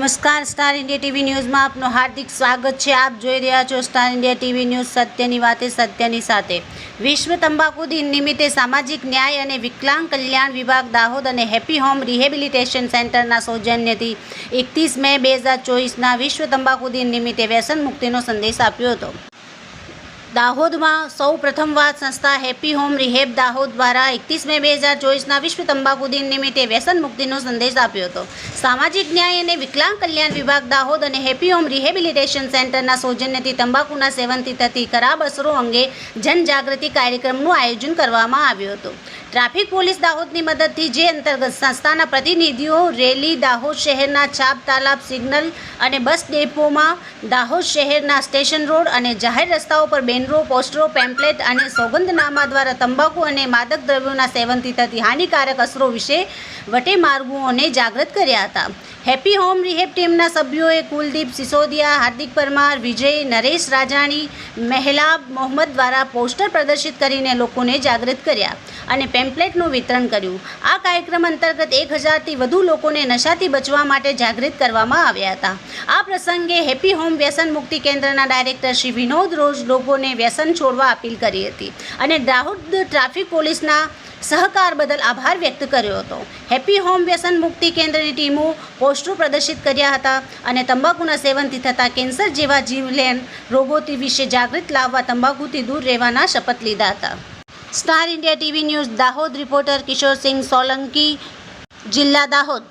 નમસ્કાર, star India TV ન્યૂઝમાં આપનું હાર્દિક સ્વાગત છે. આપ જોઈ રહ્યા છો સ્ટાર ઇન્ડિયા ટીવી ન્યૂઝ સત્યની વાતે, સત્યની સાથે. વિશ્વ તંબાકુ દિન નિમિત્તે સામાજિક ન્યાય અને વિકલાંગ કલ્યાણ વિભાગ દાહોદ અને હેપી હોમ રિહેબિલિટેશન સેન્ટરના સૌજન્યથી એકત્રીસ મે બે હજાર ચોવીસના વિશ્વ તંબાકુ દિન નિમિત્તે વ્યસન મુક્તિનો સંદેશ આપ્યો હતો. દાહોદમાં સૌ પ્રથમવાર સંસ્થા હેપી હોમ રિહેબ દાહોદ દ્વારા એકત્રીસ મે બે હજાર ચોવીસના વિશ્વ તંબાકુ દિન નિમિત્તે વ્યસન મુક્તિનો સંદેશ આપ્યો હતો. સામાજિક ન્યાય અને વિકલાંગ કલ્યાણ વિભાગ દાહોદ અને હેપી હોમ રિહેબિલિટેશન સેન્ટરના સૌજન્યથી તંબાકુના સેવનથી થતી ખરાબ અસરો અંગે જનજાગૃતિ કાર્યક્રમનું આયોજન કરવામાં આવ્યું હતું. ટ્રાફિક પોલીસ દાહોદની મદદથી જે અંતર્ગત સંસ્થાના પ્રતિનિધિઓ રેલી દાહોદ શહેરના છાપ તાલાબ સિગ્નલ અને બસ ડેપોમાં દાહોદ શહેરના સ્ટેશન રોડ અને જાહેર રસ્તાઓ પર બેનરો પોસ્ટરો, પેમ્પલેટ અને સોગંદનામા દ્વારા તંબાકુ અને માદક દ્રવ્યોના સેવનથી થતી હાનિકારક અસરો વિશે વટેમાર્ગુઓને જાગૃત કર્યા હતા. હેપી હોમ રિહેબ ટીમના સભ્યોએ કુલદીપ સિસોદિયા, હાર્દિક પરમાર, વિજય, નરેશ રાજાણી, મહેલાબ મોહમ્મદ દ્વારા પોસ્ટર પ્રદર્શિત કરીને લોકોને જાગૃત કર્યા. અને પેમ્પલેટનું વિતરણ કર્યું. આ કાર્યક્રમ અંતર્ગત એક હજારથી વધુ લોકોને નશાથી બચવા માટે જાગૃત કરવામાં આવ્યા હતા. આ પ્રસંગે હેપી હોમ વ્યસન મુક્તિ કેન્દ્રના ડાયરેક્ટર શ્રી વિનોદ રોજ લોકોને વ્યસન છોડવા અપીલ કરી હતી અને દાહોદ ટ્રાફિક પોલીસના સહકાર બદલ આભાર વ્યક્ત કર્યો હતો. હેપી હોમ વ્યસન મુક્તિ કેન્દ્રની ટીમો પોસ્ટરો પ્રદર્શિત કર્યા હતા અને તંબાકુના સેવનથી થતા કેન્સર જેવા જીવલેણ રોગોથી વિશે જાગૃત લાવવા તંબાકુથી દૂર રહેવાના શપથ લીધા હતા. Star India TV News Dahod reporter Kishorsinh Solanki જિલ્લા દાહોદ.